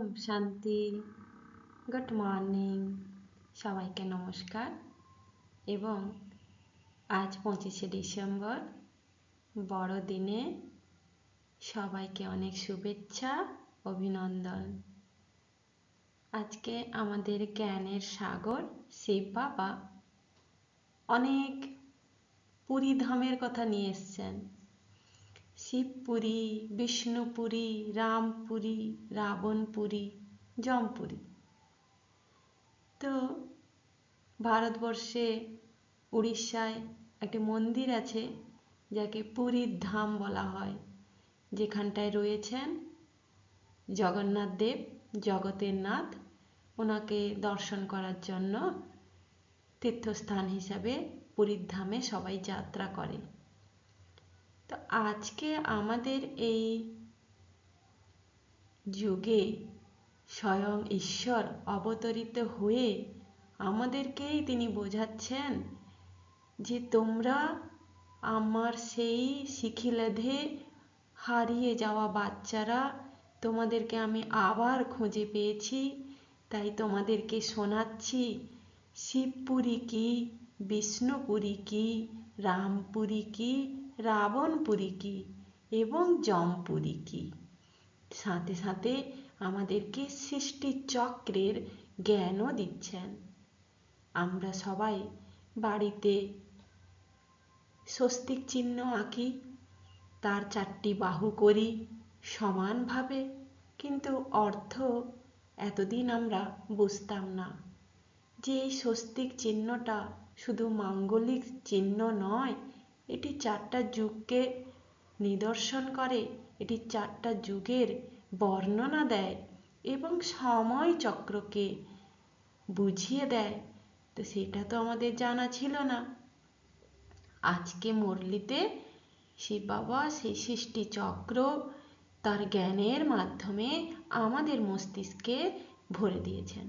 ওম শান্তি। Good morning. সবাইকে নমস্কার। এবং আজ পঁচিশে ডিসেম্বর, বড়দিনে সবাইকে অনেক শুভেচ্ছা, অভিনন্দন। আজকে আমাদের জ্ঞানের সাগর, শিব বাবা অনেক পুরী ধামের কথা নিয়ে এসছেন। শিবপুরী, বিষ্ণুপুরী, রামপুরী, রাবণপুরী জমপুরী তো ভারতবর্ষে উড়িষ্যায় একটি মন্দির আছে, যাকে পুরীর ধাম বলা হয়। যেখানটায় রয়েছেন জগন্নাথ দেব, জগতের নাথ। ওনাকে দর্শন করার জন্য তীর্থস্থান হিসাবে পুরীর ধামে সবাই যাত্রা করে তো আজকে আমাদের এই যুগে স্বয়ং ঈশ্বর অবতরিত হয়ে আমাদেরকেই তিনি বোঝাচ্ছেন যে তোমরা আমার সেই শিখিলেধে হারিয়ে যাওয়া বাচ্চারা, তোমাদেরকে আমি আবার খুঁজে পেয়েছি, তাই তোমাদেরকে শোনাচ্ছি, শিবপুরী কি, বিষ্ণুপুরী কি, রামপুরী কি রাবণপুরী কি এবং জমপুরী কি? সাথে সাথে আমাদেরকে সৃষ্টি চক্রের জ্ঞানও দিচ্ছেন। আমরা সবাই বাড়িতে স্বস্তিক চিহ্ন আঁকি, তার চারটি বাহু করি সমানভাবে, কিন্তু অর্থ এতদিন আমরা বুঝতাম না। যে এই স্বস্তিক চিহ্নটা শুধু মাঙ্গলিক চিহ্ন নয় এটি চারটা যুগকে নিদর্শন করে, এটি চারটা যুগের বর্ণনা দেয় এবং সময় চক্রকে বুঝিয়ে দেয়। তো সেটা তো আমাদের জানা ছিল না। আজকে মুরলিতে শিব বাবা সেই সৃষ্টি চক্র তার জ্ঞানের মাধ্যমে আমাদের মস্তিষ্কে ভরে দিয়েছেন।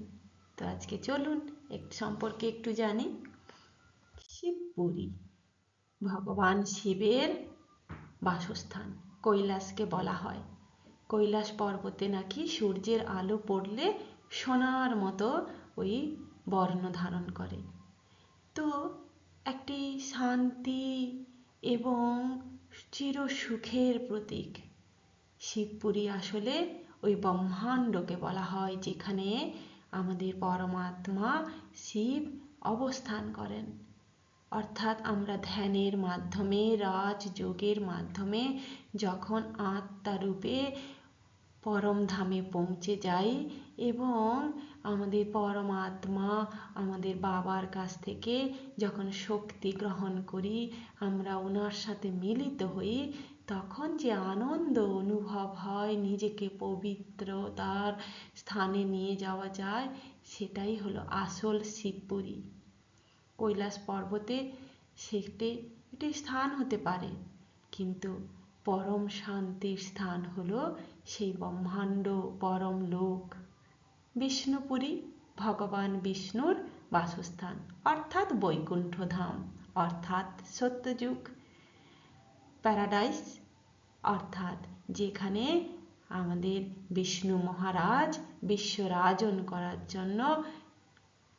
তো আজকে চলুন একটু সম্পর্কে একটু জানি। শিবপুরী। ভগবান শিবের বাসস্থান, কৈলাসকে বলা হয়। কৈলাস পর্বতে নাকি সূর্যের আলো পড়লে সোনার মতো ওই বর্ণ ধারণ করে। তো একটি শান্তি এবং চির সুখের প্রতীক। শিবপুরী আসলে ওই ব্রহ্মাণ্ডকে বলা হয়, যেখানে আমাদের পরমাত্মা শিব অবস্থান করেন। অর্থাৎ আমরা ধ্যানের মাধ্যমে, রাজযোগের মাধ্যমে যখন আত্মারূপে পরম ধামে পৌঁছে যাই এবং আমাদের পরমাত্মা আমাদের বাবার কাছ থেকে যখন শক্তি গ্রহণ করি, আমরা ওনার সাথে মিলিত হই, তখন যে আনন্দ অনুভব হয় নিজেকে পবিত্রতার স্থানে নিয়ে যাওয়া যায়, সেটাই হলো আসল শিবপুরী। কৈলাস পর্বতে সেটি একটি স্থান হতে পারে। কিন্তু পরম শান্তির স্থান হলো সেই ব্রহ্মাণ্ড পরম লোক। বিষ্ণুপুরী ভগবান বিষ্ণুর বাসস্থান, অর্থাৎ বৈকুণ্ঠ ধাম অর্থাৎ সত্যযুগ। প্যারাডাইস, অর্থাৎ যেখানে আমাদের বিষ্ণু মহারাজ বিশ্বরাজন করার জন্য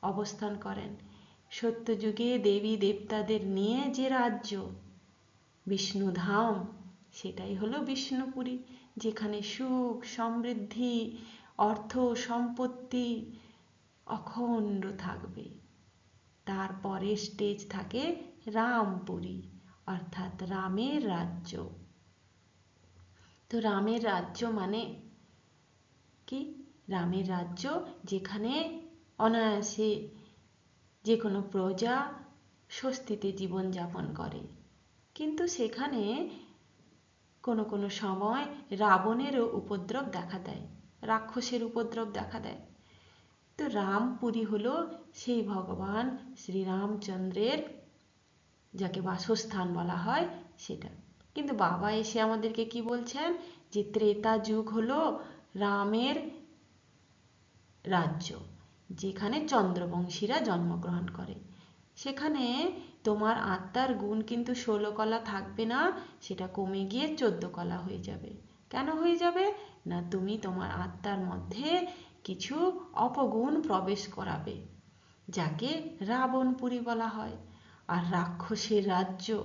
অবস্থান করেন। সত্যযুগে দেবী দেবতাদের নিয়ে যে রাজ্য, বিষ্ণুধাম, সেটাই হলো বিষ্ণুপুরী, যেখানে সুখ, সমৃদ্ধি, অর্থ, সম্পত্তি অখণ্ড থাকবে। তারপরে স্টেজ থাকে রামপুরী, অর্থাৎ রামের রাজ্য। তো রামের রাজ্য মানে কি? রামের রাজ্য যেখানে অনায়াসে যে কোনো প্রজা স্বস্তিতে জীবনযাপন করে। কিন্তু সেখানে কোনো কোনো সময় রাবণেরও উপদ্রব দেখা দেয়, রাক্ষসের উপদ্রব দেখা দেয়। তো রামপুরী হলো সেই ভগবান শ্রীরামচন্দ্রের, যাকে বাসস্থান বলা হয়, সেটা। কিন্তু বাবা এসে আমাদেরকে কি বলছেন? যে ত্রেতা যুগ হলো রামের রাজ্য। যেখানে চন্দ্রবংশীরা জন্মগ্রহণ করে। সেখানে তোমার আত্মার গুণ কিন্তু ষোলো কলা থাকবে না, সেটা কমে গিয়ে চোদ্দ কলা হয়ে যাবে। কেন হয়ে যাবে? না, তুমি তোমার আত্মার মধ্যে কিছু অপগুণ প্রবেশ করাবে, যাকে রাবণপুরী বলা হয়, আর রাক্ষসের রাজ্য,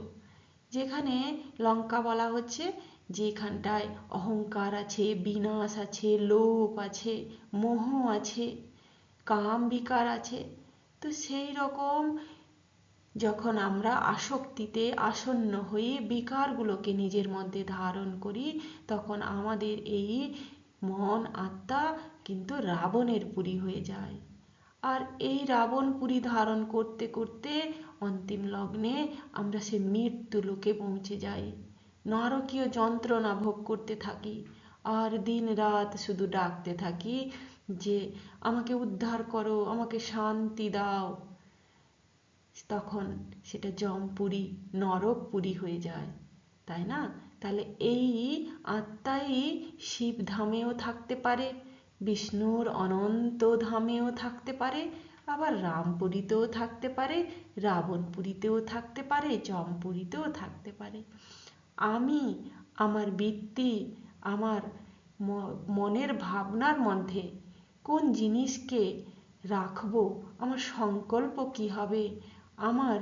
যেখানে লঙ্কা বলা হচ্ছে, যেখানটায় অহংকার আছে, বিনাশ আছে, লোভ আছে, মোহ আছে। কাম বিকার আছে। তো সেই রকম যখন আমরা আসক্তিতে আসন্ন হয়ে বিকারগুলোকে নিজের মধ্যে ধারণ করি, তখন আমাদের এই মন, আত্মা কিন্তু রাবণের পুরী হয়ে যায়। আর এই রাবণ পুরী ধারণ করতে করতে অন্তিম লগ্নে আমরা সে মৃত্যু লোকে পৌঁছে যাই। নরকীয় যন্ত্রণা ভোগ করতে থাকি। আর দিন রাত শুধু ডাকতে থাকি। যে আমাকে উদ্ধার করো, আমাকে শান্তি দাও। তখন সেটা জমপুরি, নরকপুরি হয়ে যায়, তাই না? তাহলে এই আত্মাই শিব ধামেও থাকতে পারে, বিষ্ণুর অনন্ত ধামেও থাকতে পারে, আবার রামপুরীতেও থাকতে পারে, রাবণপুরীতেও থাকতে পারে জমপুরীতেও থাকতে পারে। আমি, আমার বৃত্তি, আমার মনের ভাবনার মধ্যে কোন জিনিসকে রাখব? আমার সংকল্প কি হবে? আমার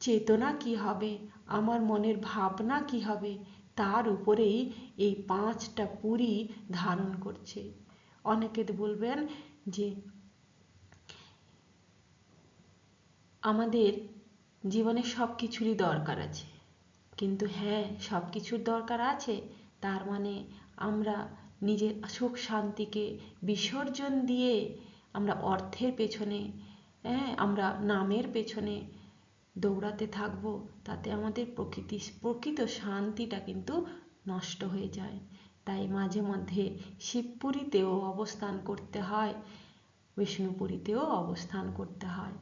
চেতনা কি হবে? আমার মনের ভাবনা কি হবে? তার উপরেই এই পাঁচটা পুরী ধারণ করছে। অনেকে বলবেন যে, আমাদের জীবনে সব কিছুরই দরকার আছে। কিন্তু হ্যাঁ সব কিছুর দরকার আছে। তার মানে আমরা নিজের সুখ শান্তিকে বিসর্জন দিয়ে আমরা অর্থের পেছনে হ্যাঁ আমরা নামের পেছনে দৌড়াতে থাকব, তাতে আমাদের প্রকৃতি, প্রকৃত শান্তিটা কিন্তু নষ্ট হয়ে যায়। তাই মাঝে মধ্যে শিবপুরীতেও অবস্থান করতে হয়, বিষ্ণুপুরীতেও অবস্থান করতে হয়।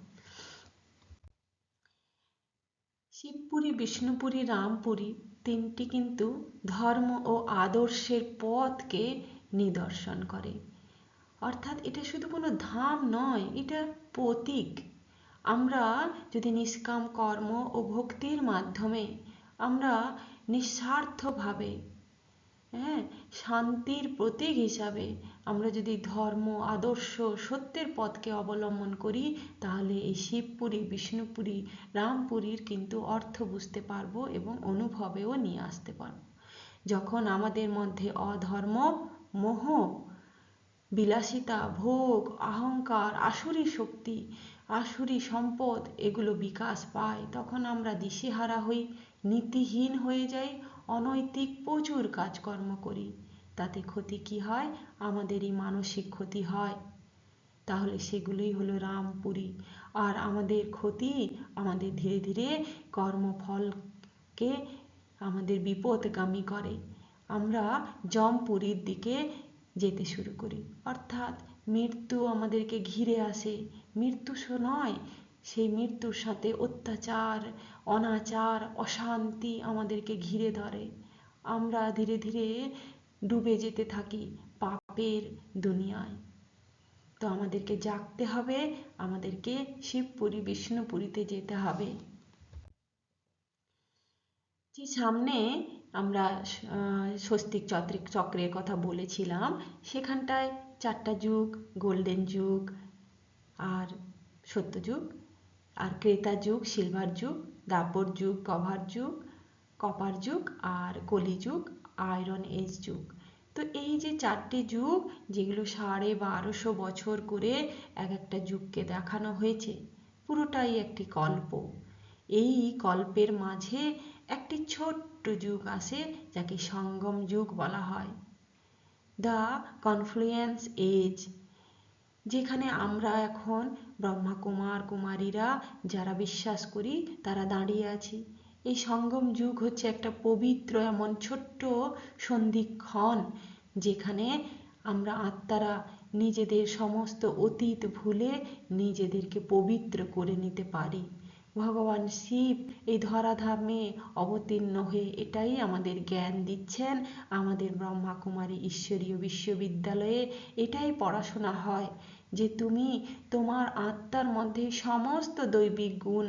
শিবপুরী, বিষ্ণুপুরী, রামপুরী তিনটি কিন্তু ধর্ম ও আদর্শের পথকে নিদর্শন করে। অর্থাৎ এটা শুধু কোনো ধাম নয়, এটা প্রতীক। আমরা যদি নিষ্কাম কর্ম ও ভক্তির মাধ্যমে আমরা নিঃস্বার্থভাবে হ্যাঁ শান্তির প্রতীক হিসাবে আমরা যদি ধর্ম, আদর্শ, সত্যের পথকে অবলম্বন করি, তাহলে এই শিবপুরী, বিষ্ণুপুরী, রামপুরীর কিন্তু অর্থ বুঝতে পারব এবং অনুভবেও নিয়ে আসতে পারব। যখন আমাদের মধ্যে অধর্ম, মোহ, বিলাসিতা, ভোগ, অহংকার, আসুরি শক্তি, আসুরি সম্পদ এগুলো বিকাশ পায়, তখন আমরা দিশেহারা হই, নীতিহীন হয়ে যাই, অনৈতিক প্রচুর কাজকর্ম করি। তাতে ক্ষতি কি হয়? আমাদেরই মানসিক ক্ষতি হয়। তাহলে সেগুলোই হলো রামপুরী। আর আমাদের ক্ষতি, আমাদের ধীরে ধীরে কর্মফলকে আমাদের বিপদগামী করে। আমরা জমপুরীর দিকে যেতে শুরু করি। অর্থাৎ মৃত্যু আমাদেরকে ঘিরে আসে। মৃত্যু নয়, সেই মৃত্যুর সাথে অত্যাচার, অনাচার, অশান্তি আমাদেরকে ঘিরে ধরে। আমরা ধীরে ধীরে ডুবে যেতে থাকি পাপের দুনিয়ায়। তো আমাদেরকে জাগতে হবে, আমাদেরকে শিবপুরী বিষ্ণুপুরীতে যেতে হবে। যে সামনে আমরা স্বস্তিক চক্রিক চক্রের কথা বলেছিলাম, সেখানটায় চারটা যুগ, গোল্ডেন যুগ, আর সত্য যুগ, আর ক্রেতা যুগ, সিলভার যুগ, দাপর যুগ, কভার যুগ, কপার যুগ, আর কলিযুগ আয়রন এজ যুগ। তো এই যে চারটি যুগ, যেগুলো সাড়ে বারোশো বছর করে এক একটা যুগকে দেখানো হয়েছে, পুরোটাই একটি কল্প। এই কল্পের মাঝে একটি ছোট্ট যুগ আসে, যাকে সঙ্গম যুগ বলা হয়। দ্য কনফ্লুয়েন্স এজ, যেখানে আমরা এখন ব্রহ্মা কুমার কুমারীরা যারা বিশ্বাস করি, তারা দাঁড়িয়ে আছি। এই সঙ্গম যুগ হচ্ছে একটা পবিত্র এমন ছোট্ট সন্ধিক্ষণ যেখানে আমরা আত্মারা নিজেদের সমস্ত অতীত ভুলে নিজেদেরকে পবিত্র করে নিতে পারি। ভগবান শিব এই ধরাধামে অবতীর্ণ হয়ে এটাই আমাদের জ্ঞান দিচ্ছেন। আমাদের ব্রহ্মা কুমারী ঈশ্বরীয় বিশ্ববিদ্যালয়ে এটাই পড়াশোনা হয় যে তুমি তোমার আত্মার মধ্যে সমস্ত দৈবিক গুণ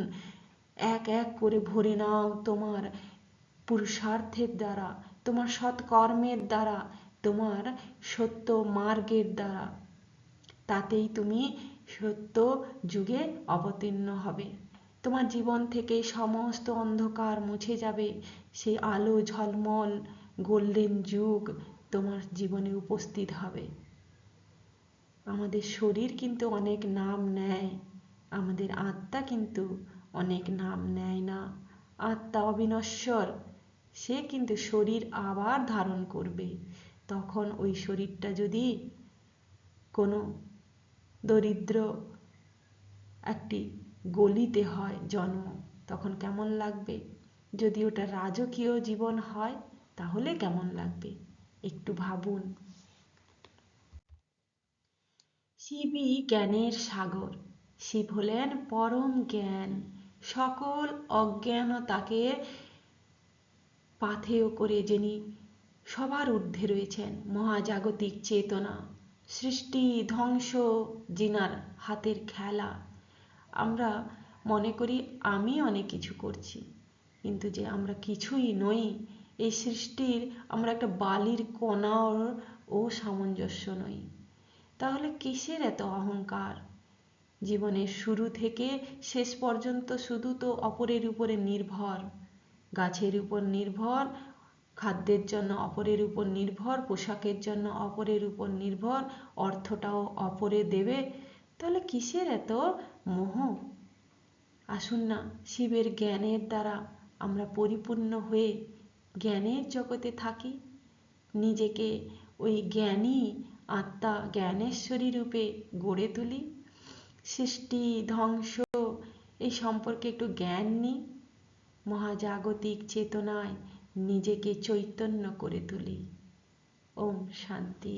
এক এক করে ভরে নাও তোমার পুরুষার্থের দ্বারা, তোমার সৎকর্মের দ্বারা, তোমার সত্য মার্গের দ্বারা। তাতেই তুমি সত্য যুগে অবতীর্ণ হবে। তোমার জীবন থেকে সমস্ত অন্ধকার মুছে যাবে। সেই আলো ঝলমল গোল্ডেন যুগ তোমার জীবনে উপস্থিত হবে। আমাদের শরীর কিন্তু অনেক নাম নেয়, আমাদের আত্মা কিন্তু অনেক নাম নেয় না। আত্মা অবিনশ্বর সে কিন্তু শরীর আবার ধারণ করবে। তখন ওই শরীরটা যদি কোনো দরিদ্র একটি গলিতে হয় জন্ম, তখন কেমন লাগবে? যদি ওটা রাজকীয় জীবন হয়, তাহলে কেমন লাগবে? একটু ভাবুন। শিবই জ্ঞানের সাগর। শিব হলেন পরম জ্ঞান। সকল অজ্ঞানতাকে পাথেয় করে যিনি সবার ঊর্ধ্বে রয়েছেন, মহাজাগতিক চেতনা, সৃষ্টি, ধ্বংস, জিনার হাতের খেলা। আমরা মনে করি, আমি অনেক কিছু করছি, কিন্তু যে আমরা কিছুই নই, এই সৃষ্টির আমরা একটা বালির কণার ও সামঞ্জস্য নই। তাহলে কিসের এত অহংকার? জীবনের শুরু থেকে শেষ পর্যন্ত শুধু তো অপরের উপরে নির্ভর। গাছের উপর নির্ভর, খাদ্যের জন্য অপরের উপর নির্ভর, পোশাকের জন্য অপরের উপর নির্ভর, অর্থটাও অপরে দেবে। তাহলে কিসের এত মোহ? আসুন না, শিবের জ্ঞানের দ্বারা আমরা পরিপূর্ণ হয়ে জ্ঞানের জগতে থাকি। নিজেকে ওই জ্ঞানী আত্মা জ্ঞানেশ্বরী রূপে গড়ে তুলি। সৃষ্টি, ধ্বংস, এই সম্পর্কে একটু জ্ঞান নিই। মহাজাগতিক চেতনায় নিজেকে চৈতন্য করে তুলি। ওম শান্তি।